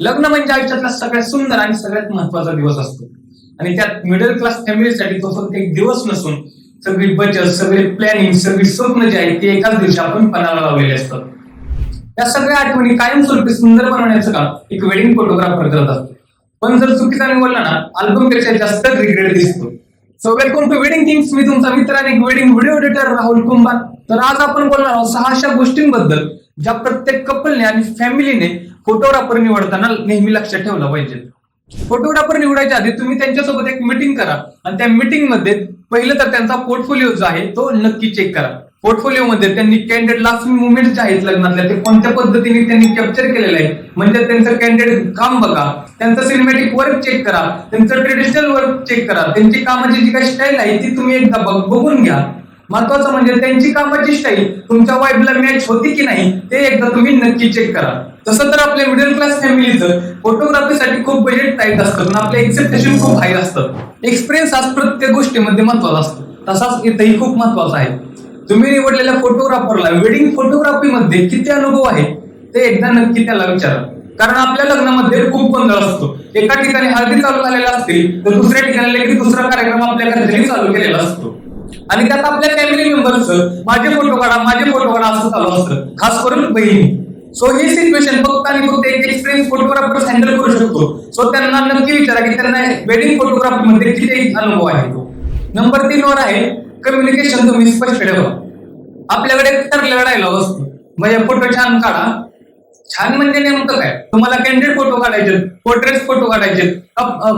लग्न म्हणजे आयुष्यातला सगळ्यात सुंदर आणि सगळ्यात महत्त्वाचा दिवस असतो. आणि त्यात मिडल क्लास फॅमिलीसाठी तो फक्त एक दिवस नसून सगळी बचत सगळे प्लॅनिंग सगळी स्वप्न जे आहेत ते एकाच दिवशी आपण पणाला लावलेले असतात. या सगळ्या आठवणी कायमस्वरूपी सुंदर बनवण्याचं काम एक वेडिंग फोटोग्राफर करत असतो. पण जर चुकीचा निवडला ना अल्बमपेक्षा जास्त रिग्रेट दिसतो. So welcome to wedding things मी तुमचा मित्र आणि wedding video editor Rahul Kumbhar. तर आज आपण बोलणार आहोत सहाशा गोष्टींबद्दल. ज्या प्रत्येक कपलने आणि फॅमिलीने फोटोग्राफर निवडताना नेहमी लक्षात ठेवलं पाहिजे. फोटोग्राफर निवडायच्या आधी तुम्ही त्यांच्यासोबत एक मिटिंग करा. आणि त्या मिटिंगमध्ये पहिलं तर त्यांचा पोर्टफोलिओ जो आहे तो नक्की चेक करा. पोर्टफोलिओ मध्ये त्यांनी कॅन्डेड लास्ट मुवमेंट जे आहेत लग्नातल्या ते कोणत्या पद्धतीने त्यांनी कॅप्चर केलेलं आहे? म्हणजे त्यांचं कॅन्डेड काम बघा. त्यांचं सिनेमॅटिक वर्क चेक करा. त्यांचं ट्रेडिशनल वर्क चेक करा. त्यांची कामाची जी काही स्टाईल आहे ती तुम्ही एकदा बघ- बघून घ्या. महत्वाचं म्हणजे त्यांची कामाची स्टाईल तुमच्या वाईफला मॅच होती की नाही ते एकदा तुम्ही नक्की चेक करा. तसं तर आपल्या मिडल क्लास फॅमिलीचं फोटोग्राफीसाठी खूप बजेट टाईट असतं पण आपलं एक्सेप्टेशन खूप हाय असतं. एक्सपिरियन्स आज प्रत्येक गोष्टीमध्ये महत्त्वाचा असतो. तसाच इथंही खूप महत्त्वाचा आहे. तुम्ही निवडलेल्या फोटोग्राफरला वेडिंग फोटोग्राफी मध्ये किती अनुभव आहे ते एकदा नक्की त्याला विचारा. कारण आपल्या लग्नामध्ये खूप गोंधळ असतो. एका ठिकाणी हळदी चालू झालेला असतील तर दुसऱ्या ठिकाणी लगेच दुसरा कार्यक्रम आपल्या घरी चालू केलेला असतो. आणि त्यात आपल्या फॅमिली मेंबर्स माझे फोटो काढा माझे फोटो काढा असं चालू असतं. खास करून बहिणी. सो ही सिच्युएशन फक्त आणि फक्त एक एक्सपिरियन्स फोटोग्राफर हँडल करू शकतो. सो त्यांना नक्की विचारा की त्यांना वेडिंग फोटोग्राफी मध्ये किती अनुभव आहे तो. नंबर तीन वर आहे कम्युनिकेशन तुम्ही स्पष्ट ठेवा. आपल्याकडे ठरलेला डायलॉग असतो. म्हणजे फोटो छान काढा. छान म्हणजे नेमकं काय? तुम्हाला कॅन्डिडेट फोटो काढायचे पोर्ट्रेट फोटो काढायचे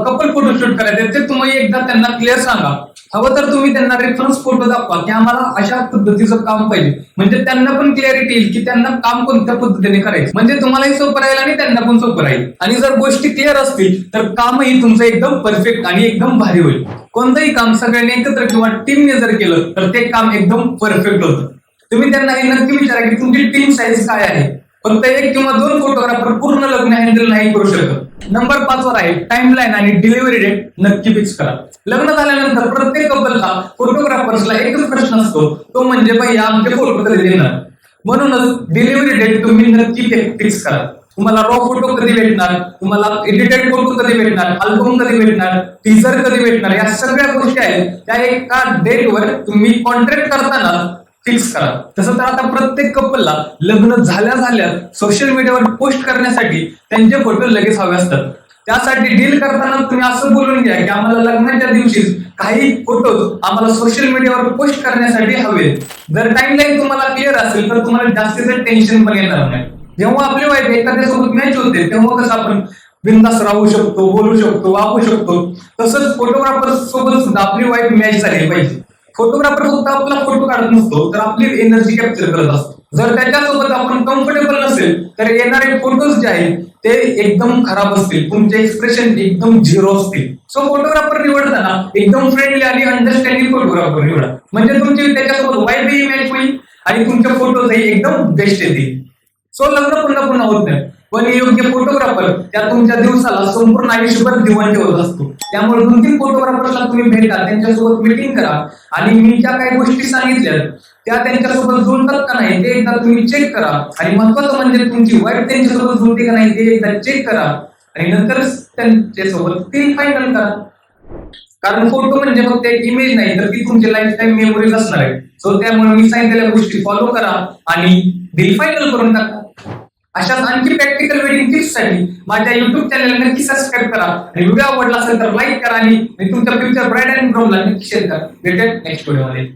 कपल फोटो शूट करायचे ते तुम्ही एकदा त्यांना क्लिअर सांगा. हवं तर तुम्ही त्यांना रेफरन्स फोटो दाखवा की आम्हाला अशा पद्धतीचं काम पाहिजे. म्हणजे त्यांना पण क्लॅरिटी येईल की त्यांना काम कोणत्या पद्धतीने करायचं. म्हणजे तुम्हालाही सोपं राहील आणि त्यांना पण सोपं राहील. आणि जर गोष्टी क्लिअर असतील तर कामही तुमचं एकदम परफेक्ट आणि एकदम भारी होईल. कोणतंही काम सगळ्यांनी एकत्र किंवा टीमने जर केलं तर ते काम एकदम परफेक्ट होतं. तुम्ही त्यांना हे नक्की विचारा की तुमची टीम साईज काय आहे? फक्त एक किंवा दोन फोटोग्राफर पूर्ण लग्न हँडल नाही करू शकत. नंबर पाच वर आहे. टाइमलाईन आणि डिलिव्हरी डेट नक्की फिक्स करा. लग्न झाल्यानंतर प्रत्येक कपलला फोटोग्राफर्सला एकच प्रश्न असतो. तो म्हणजे पहिले आमचे फोटो कधी देणार म्हणूनच डिलिव्हरी डेट तुम्ही नक्की फिक्स करा. तुम्हाला रॉ फोटो कधी भेटणार? तुम्हाला एडिटेड फोटो कधी भेटणार? अल्बम कधी भेटणार? टीजर कधी भेटणार? या सगळ्या गोष्टी आहेत. त्या एका डेटवर तुम्ही कॉन्ट्रॅक्ट करताना फिक्स करा. तसं तर आता प्रत्येक कपलला लग्न झाल्या झाल्या सोशल मीडियावर पोस्ट करण्यासाठी त्यांचे फोटो लगेच हवे असतात. त्यासाठी डील करताना तुम्ही असं बोलून घ्या की आम्हाला लग्नाच्या दिवशी काही फोटो आम्हाला सोशल मीडियावर पोस्ट करण्यासाठी हवे जर टाइमलाईन तुम्हाला क्लिअर असेल तर तुम्हाला जास्तीचं टेन्शन पण येणार नाही. जेव्हा आपली वाईफ एखाद्यासोबत मॅच होते तेव्हा कसं आपण बिंदास राहू शकतो बोलू शकतो वापरू शकतो. तसंच फोटोग्राफर सोबत सुद्धा आपली वाईफ मॅच झाली पाहिजे. फोटोग्राफर फक्त आपला फोटो काढत नसतो तर आपली एनर्जी कॅप्चर करत असतो. जर त्याच्यासोबत आपण कम्फर्टेबल नसेल तर येणारे फोटोज जे आहेत ते एकदम खराब असतील. तुमचे एक्सप्रेशन एकदम झिरो असतील. सो फोटोग्राफर निवडताना एकदम फ्रेंडली आणि अंडरस्टँडिंग फोटोग्राफर निवडा. म्हणजे तुमची त्याच्यासोबत वाईट इमेज होईल आणि तुमचे फोटोजही एकदम बेस्ट येतील. सो लग्न पुन्हा पुन्हा होत नाही. पण योग्य फोटोग्राफर त्या तुमच्या दिवसाला संपूर्ण आयुष्यभर दिवण ठेवत असतो. त्यामुळे दोन तीन फोटोग्राफरला तुम्ही भेटा त्यांच्यासोबत मिटिंग करा. आणि मी ज्या काही गोष्टी सांगितल्या त्या त्यांच्यासोबत जुळतात का नाही ते एकदा तुम्ही चेक करा. आणि महत्वाचं म्हणजे तुमची वाईफ त्यांच्यासोबत जुळते का नाही ते एकदा चेक करा. आणि नंतर त्यांच्यासोबत तीन फायनल करा. कारण फोटो म्हणजे फक्त एक इमेज नाही तर ती तुमची लाईफ टाईम मेमोरीज असणार आहे. सो त्यामुळे मी सांगितलेल्या गोष्टी फॉलो करा आणि बिल फायनल करून टाका. अशाच आणखी प्रॅक्टिकल वेडिंग टिप्ससाठी माझ्या युट्यूब चॅनल नक्की सबस्क्राईब करा. आणि व्हिडिओ आवडला असेल तर लाईक करा आणि तुमच्या फ्युचर ब्राईट अँड ग्रोमला नक्की शेअर करा. भेटेल नेक्स्ट व्हिडिओमध्ये